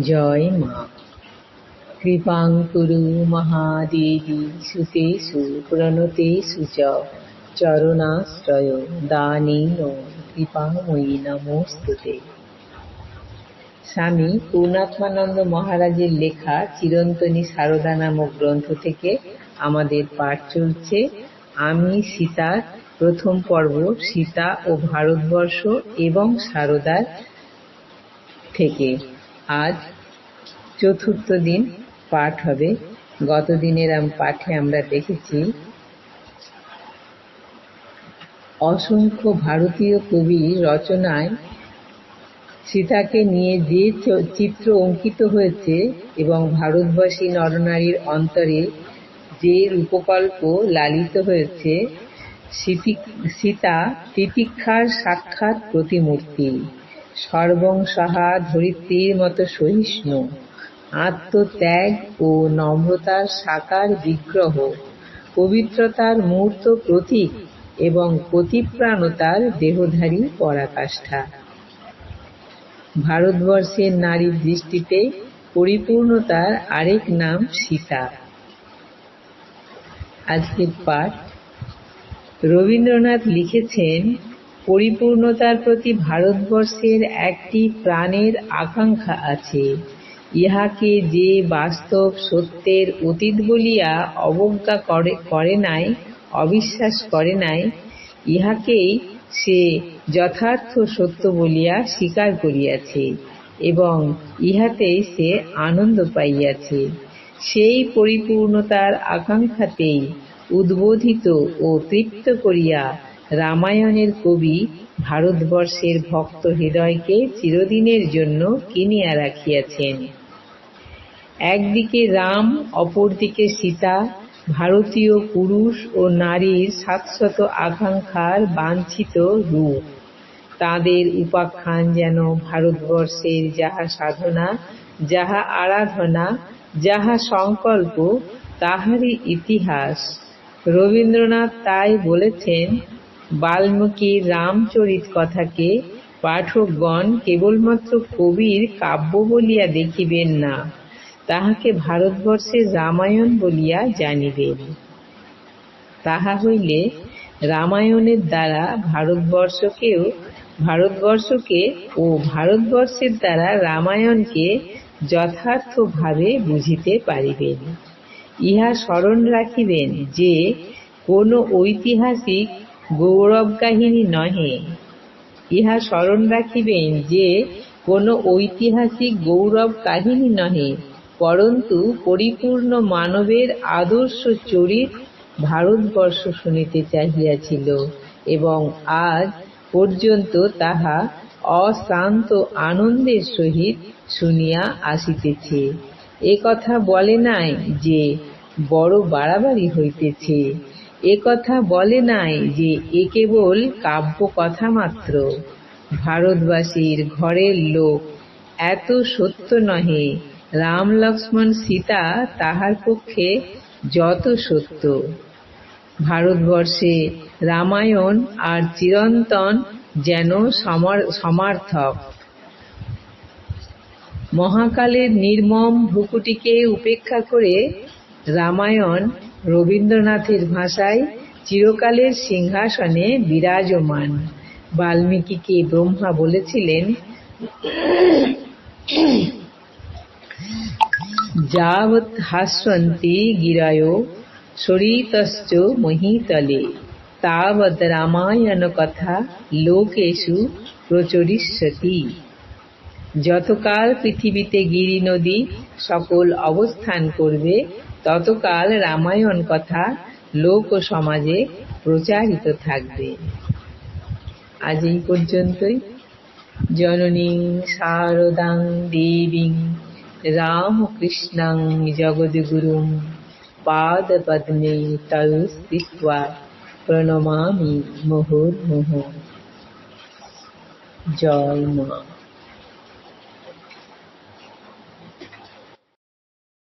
জয় মা। কৃপাং কুরু মহাদেবী সুতেষু প্রণতেষু চ চরণাশ্রয় দানেন কৃপাময়ী নমস্তুতে। স্বামী পূর্ণাত্মানন্দ মহারাজের লেখা চিরন্তনী সারদা নামক গ্রন্থ থেকে আমাদের পাঠ চলছে, আমি সীতার প্রথম পর্ব সীতা ও ভারতবর্ষ এবং সারদার থেকে। আজ চতুর্থ দিন পাঠ হবে। গত দিনের পাঠে আমরা দেখেছি, অসংখ্য ভারতীয় কবির রচনায় সীতাকে নিয়ে যে চিত্র অঙ্কিত হয়েছে এবং ভারতবাসী নরনারীর অন্তরে যে রূপকল্প লালিত হয়েছে সীতা তিতিক্ষার সাক্ষাৎ প্রতিমূর্তি। সর্বং সাহা ধরিত্রীর মতো সহিষ্ণু। আত্মত্যাগ ও নম্রতার সাকার বিগ্রহ। পবিত্রতার মূর্ত প্রতীক এবং পতিপ্রাণতার দেহধারী পরাকাষ্ঠা। ভারতবর্ষের নারীর দৃষ্টিতে পরিপূর্ণতার আরেক নাম সীতা। আজকের পাঠ রবীন্দ্রনাথ লিখেছেন পরিপূর্ণতার প্রতি ভারতবর্ষের একটি প্রাণের আকাঙ্ক্ষা আছে। ইহাকে যে বাস্তব সত্যের অতীত বলিয়া অবজ্ঞা করে নাই, অবিশ্বাস করে নাই, ইহাকেই সে যথার্থ সত্য বলিয়া স্বীকার করিয়াছে এবং ইহাতেই সে আনন্দ পাইয়াছে। সেই পরিপূর্ণতার আকাঙ্ক্ষাতেই উদ্বোধিত ও তৃপ্ত করিয়া রামায়ণের কবি ভারতবর্ষের ভক্ত হৃদয়কে চিরদিনের জন্য কিনিয়া রাখিয়াছেন। একদিকে রাম, অপরদিকে সীতা, ভারতীয় পুরুষ ও নারীর শাশ্বত আকাঙ্ক্ষার বাঞ্ছিত রূপ। তাদের উপাখ্যান যেন ভারতবর্ষের যাহা সাধনা, যাহা আরাধনা, যাহা সংকল্প, তাহারই ইতিহাস। রবীন্দ্রনাথ তাই বলেছেন বাল্মীকির রামচরিত কথাকে পাঠকগণ কেবলমাত্র কবির কাব্য বলিয়া দেখিবেন না, তাহাকে ভারতবর্ষের রামায়ণ বলিয়া জানিবেন। তাহা হইলে রামায়ণের দ্বারা ভারতবর্ষকেও, ভারতবর্ষকে ও ভারতবর্ষের দ্বারা রামায়ণকে যথার্থভাবে বুঝিতে পারিবেন। ইহা স্মরণ রাখিবেন যে, কোনো ঐতিহাসিক গৌরব কাহিনী নহে। ইহা স্মরণ রাখিবেন যে, কোনো ঐতিহাসিক গৌরব কাহিনী নহে, পরন্তু পরিপূর্ণ মানবের আদর্শ চরিত ভারতবর্ষ শুনিতে চাহিয়াছিল এবং আজ পর্যন্ত তাহা অশ্রান্ত আনন্দের সহিত শুনিয়া আসিতেছে। এ কথা বলে নাই যে, বড় বাড়াবাড়ি হইতেছে। এ কথা বলে নাই যে এ কেবল কাব্য কথা মাত্র। ভারতবাসীর ঘরের লোক, এত সত্য নহে। রাম লক্ষ্মণ সীতা তাহার পক্ষে যত সত্য। ভারতবর্ষে রামায়ণ আর চিরন্তন যেন সমার্থক। মহাকালের নির্মম ভ্রুকুটিকে উপেক্ষা করে রামায়ণ রবীন্দ্রনাথের ভাষায় চিরকালের সিংহাসনে বিরাজমান। বাল্মীকিকে ব্রহ্মা বলেছিলেন, যাবৎ হাস্যন্তি গিরায় সরিতশ্চ মহিতলে। তাবৎ রামায়ণ কথা লোকেশু প্রচরিষ্যতি। যতকাল পৃথিবীতে গিরি নদী সকল অবস্থান করবে ততকাল রামায়ণ কথা লোক ও সমাজে প্রচারিত থাকবে। আজ এই পর্যন্তই। জননী শারদাং দেবীং রামকৃষ্ণাং জগদ্গুরুং পাদপদ্মে তৌ স্থিত্বা প্রণমামি মুহুর্মুহুঃ জয় মা।